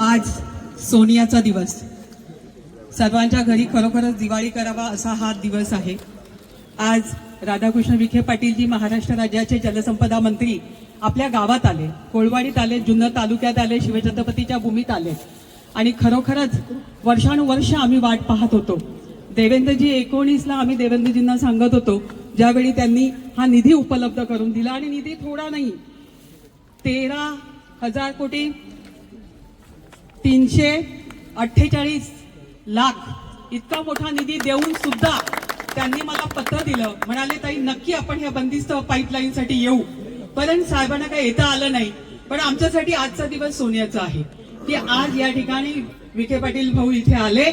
आज सोनियाचा दिवस. सर्वांच्या घरी खरोखरच दिवाळी करावा असा हा दिवस आहे. आज राधाकृष्ण विखे पाटीलजी महाराष्ट्र राज्याचे जलसंपदा मंत्री आपल्या गावात आले. कोळवाडीत आले जुन्नर तालुक्यात आले शिवछत्रपतीच्या भूमीत आले. आणि खरोखरच वर्षानुवर्ष आम्ही वाट पाहत होतो. देवेंद्रजी एकोणीसला आम्ही देवेंद्रजींना सांगत होतो ज्यावेळी त्यांनी हा निधी उपलब्ध करून दिला. आणि निधी थोडा नाही तेरा हजार कोटी तीनशे अठ्ठेचाळीस लाख इतका मोठा निधी देऊन सुद्धा त्यांनी मला पत्र दिलं. म्हणाले ताई नक्की आपण ह्या बंदिस्त पाईपलाईन साठी येऊ. परंतु साहेबांना काही येता आलं नाही. पण आमच्यासाठी आजचा दिवस सोन्याचा आहे. की आज या ठिकाणी विखे पाटील भाऊ इथे आले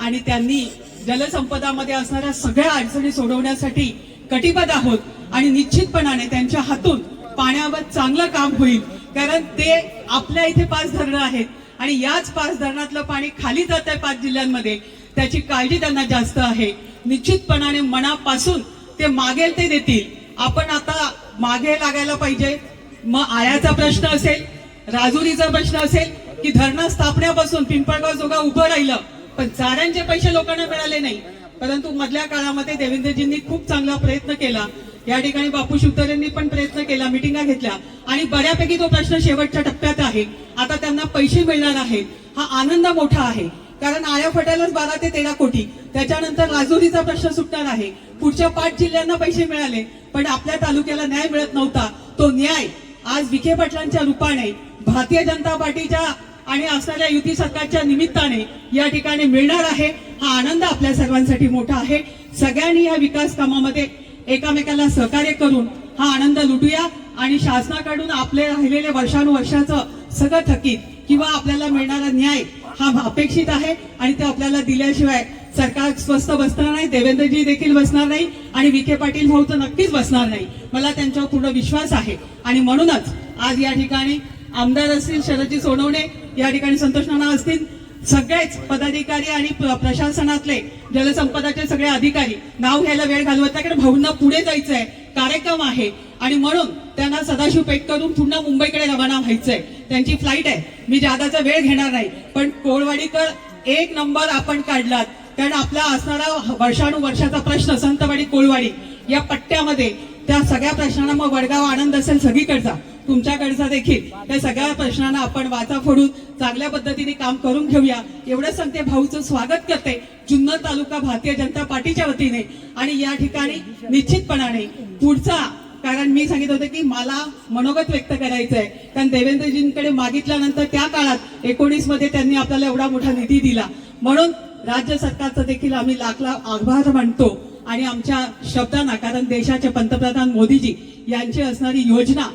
आणि त्यांनी जलसंपदामध्ये असणाऱ्या सगळ्या अडचणी सोडवण्यासाठी कटिबद्ध आहोत आणि निश्चितपणाने त्यांच्या हातून पाण्यावर चांगलं काम होईल. कारण ते आपल्या इथे पाच धरणं आहेत. आणि याच पाच धरणातलं पाणी खाली जात आहे पाच जिल्ह्यांमध्ये त्याची काळजी त्यांना जास्त आहे. निश्चितपणाने मनापासून ते मागेल ते देतील. आपण आता मागे लागायला पाहिजे. मग आयाचा प्रश्न असेल राजुरीचा प्रश्न असेल की धरणं स्थापण्यापासून पिंपळगाव जोगा उभं राहिलं पण चाऱ्यांचे पैसे लोकांना मिळाले नाही. परंतु मधल्या काळामध्ये देवेंद्रजींनी खूप चांगला प्रयत्न केला. या ठिकाणी बापू शिवतरेंनी पण प्रयत्न केला मिटिंगा घेतल्या. आणि बऱ्यापैकी तो प्रश्न शेवटच्या टप्प्यात आहे. आता त्यांना पैसे मिळणार आहेत हा आनंद मोठा आहे. कारण आया फटायलाच बारा ते तेरा कोटी. त्याच्यानंतर राजुरीचा प्रश्न सुटणार आहे. पुढच्या पाच जिल्ह्यांना पैसे मिळाले पण आपल्या तालुक्याला न्याय मिळत नव्हता. तो न्याय आज विखे पाटलांच्या रूपाने भारतीय जनता पार्टीच्या आणि असणाऱ्या युती सरकारच्या निमित्ताने या ठिकाणी मिळणार आहे. हा आनंद आपल्या सर्वांसाठी मोठा आहे. सगळ्यांनी या विकास कामामध्ये एकामेकाला सहकार्य करून हा आनंद लुटूया आणि शासनाकडून आपले राहिलेले वर्षानुवर्षाचं सगळं थकीत किंवा आपल्याला मिळणारा न्याय हा अपेक्षित आहे आणि ते आपल्याला दिल्याशिवाय सरकार स्वस्त बसणार नाही देवेंद्रजी देखील बसणार नाही आणि विखे पाटील भाऊ तर नक्कीच बसणार नाही. मला त्यांच्यावर पूर्ण विश्वास आहे. आणि म्हणूनच आज या ठिकाणी आमदार असतील शरदजी सोनवणे या ठिकाणी संतोष नाना असतील सगळेच पदाधिकारी आणि प्र- प्रशासनातले जलसंपदाचे सगळे अधिकारी नाव घ्यायला वेळ घालवत नाही कारण भाऊंना पुढे जायचंय. कार्यक्रम आहे. आणि म्हणून त्यांना सदाशिव पेट करून पुन्हा मुंबईकडे रवाना व्हायचंय. त्यांची फ्लाईट आहे. मी जादाचा वेळ घेणार नाही. पण कोळवाडीकर एक नंबर आपण काढलात. कारण आपला असणारा वर्षानुवर्षाचा प्रश्न संतवाडी कोळवाडी या पट्ट्यामध्ये त्या सगळ्या प्रश्नांना मग वडगाव आनंद असेल सगळीकडचा. तुमच्याकडचा देखील. त्या सगळ्या प्रश्नांना आपण वाचा फोडून चांगल्या पद्धतीने काम करून घेऊया. एवढं सांगते भाऊचं स्वागत करते जुन्नर तालुका भारतीय जनता पार्टीच्या वतीने. आणि या ठिकाणी निश्चितपणाने पुढचा कारण मी सांगित होते की मला मनोगत व्यक्त करायचं आहे कारण देवेंद्रजींकडे मागितल्यानंतर त्या काळात एकोणीसमध्ये त्यांनी आपल्याला एवढा मोठा निधी दिला. म्हणून राज्य सरकारचा देखील आम्ही लाखला आभार मानतो. आणि आमच्या शब्दांना कारण देशाचे पंतप्रधान मोदीजी यांची असणारी योजना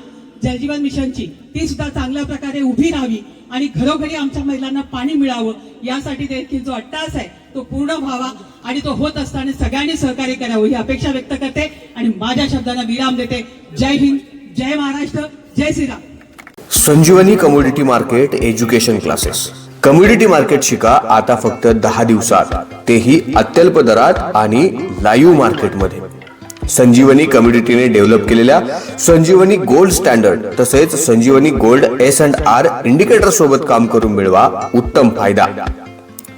जलजीवन मिशनची ती सुद्धा चांगल्या प्रकारे उभी राहावी आणि घरोघरी आमच्या महिलांना पाणी मिळावं यासाठी देखील जो अट्टास आहे तो पूर्ण व्हावा आणि तो होत असताना सगळ्यांनी सहकार्य करावं ही अपेक्षा व्यक्त करते आणि माझ्या शब्दांना विराम देते. जय हिंद जय महाराष्ट्र जय Shriram. Sanjeevani commodity market education classes. Community market शिका आता फक्त दहा दिवसात. तेही अत्यल्प दरात आणि लाईव्ह मार्केटमध्ये. संजीवनी कम्युनिटीने डेव्हलप केलेल्या संजीवनी गोल्ड स्टँडर्ड तसेच Sanjeevani gold S and R indicator सोबत काम करून मिळवा उत्तम फायदा.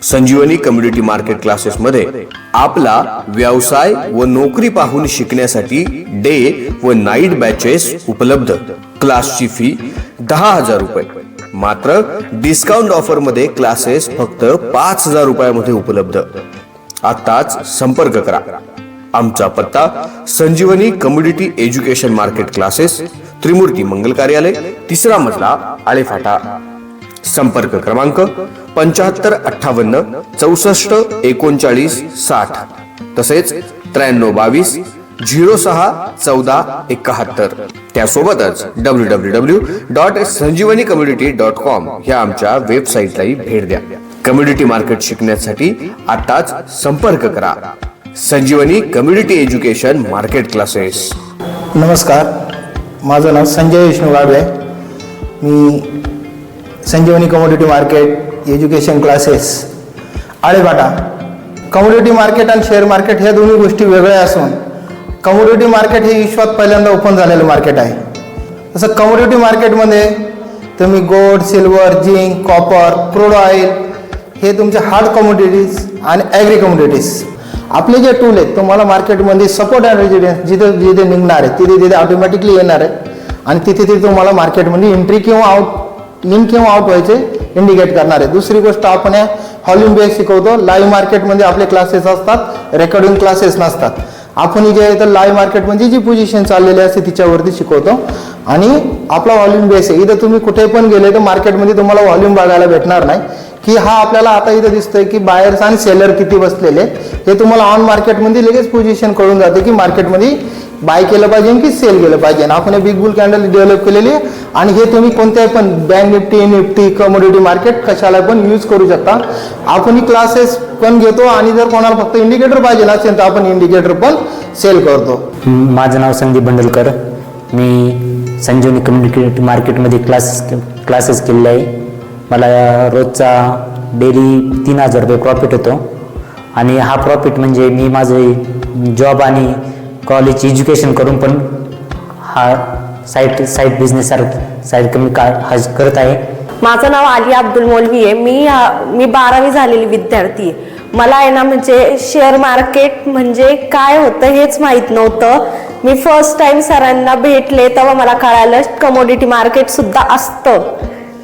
संजीवनी कम्युनिटी मार्केट क्लासेस मध्ये आपला व्यवसाय व नोकरी पाहून शिकण्यासाठी डे व नाईट बॅचेस उपलब्ध. क्लासची फी दहा हजार रुपये. मात्र डिस्काउंट ऑफरमध्ये क्लासेस फक्त पाच हजार रुपयामध्ये उपलब्ध. आताच संपर्क करा. आमचा पत्ता Sanjeevani community education market classes Trimurti Mangal Karyalay तिसरा मजला आळेफाटा. संपर्क क्रमांक पंच्याहत्तर अठ्ठावन्न चौसष्ट एकोणचाळीस साठ. तसेच त्र्याण्णव बावीस झिरो सहा चौदा एकाहत्तर. त्यासोबतच W W W dot Sanjeevani community dot com ह्या आमच्या वेबसाईटलाही भेट द्या. कम्युनिटी मार्केट शिकण्यासाठी आताच संपर्क करा. Sanjeevani community education market classes. नमस्कार माझं नाव संजय विष्णू गाडवे. मी Sanjeevani commodity market education classes Alephata commodity market आणि शेअर मार्केट ह्या दोन्ही गोष्टी वेगळ्या असून कमोडिटी मार्केट हे विश्वात पहिल्यांदा ओपन झालेलं मार्केट आहे. तसं कमोडिटी मार्केटमध्ये तुम्ही gold silver zinc copper crude oil हे तुमचे हार्ड कमोडिटीज आणि ॲग्री कमोडिटीज आपले जे टूल आहेत तुम्हाला मार्केटमध्ये सपोर्ट अँड रेजिडेन्स जिथे जिथे निघणार आहे तिथे तिथे ऑटोमॅटिकली येणार आहे. आणि तिथे तिथे तुम्हाला मार्केटमध्ये एंट्री किंवा आउट लिंक किंवा आउट व्हायचे इंडिकेट करणार आहे. दुसरी गोष्ट आपण या हॉल्यूम बेस शिकवतो लाईव्ह मार्केटमध्ये आपले क्लासेस असतात रेकॉर्डिंग क्लासेस नसतात. आपण जे आहे तर लाईव्ह मार्केटमध्ये जी पोझिशन चाललेली असते तिच्यावरती शिकवतो. आणि आपला व्हॉल्यूम बेस आहे इथं तुम्ही कुठे पण गेले तर मार्केटमध्ये तुम्हाला व्हॉल्यूम बघायला भेटणार नाही. की हा आपल्याला आता इथं दिसतोय की बायर्स आणि सेलर किती बसलेले हे तुम्हाला ऑन मार्केटमध्ये लगेच पोझिशन कळून जाते की मार्केटमध्ये बाय केलं पाहिजे की सेल केलं पाहिजे. आपण हे बिग बुल कॅन्डल डेव्हलप केलेली आहे. आणि हे तुम्ही कोणत्याही पण bank Nifty Nifty commodity market कशाला पण यूज करू शकता. आपण ही क्लासेस पण घेतो आणि जर कोणाला फक्त इंडिकेटर पाहिजे असेल तर आपण इंडिकेटर पण सेल करतो. माझं नाव संदीप बंडलकर. मी संजीवनी कम्युनिकेट मार्केटमध्ये क्लासेस क्लासेस केलेले आहे. मला रोजचा डेली तीन हजार रुपये प्रॉफिट होतो आणि हा प्रॉफिट म्हणजे मी माझे जॉब आणि कॉलेज एज्युकेशन करून पण हा साईट साईट बिझनेस साईट कमी का हा करत आहे. माझं नाव आलिया अब्दुल मौलवी आहे. मी मी बारावी झालेली विद्यार्थी आहे. मला आहे ना म्हणजे शेअर मार्केट म्हणजे काय होतं हेच माहीत नव्हतं. मी फर्स्ट टाइम सरांना भेटले तेव्हा मला कळालं कमोडिटी मार्केट सुद्धा असतं.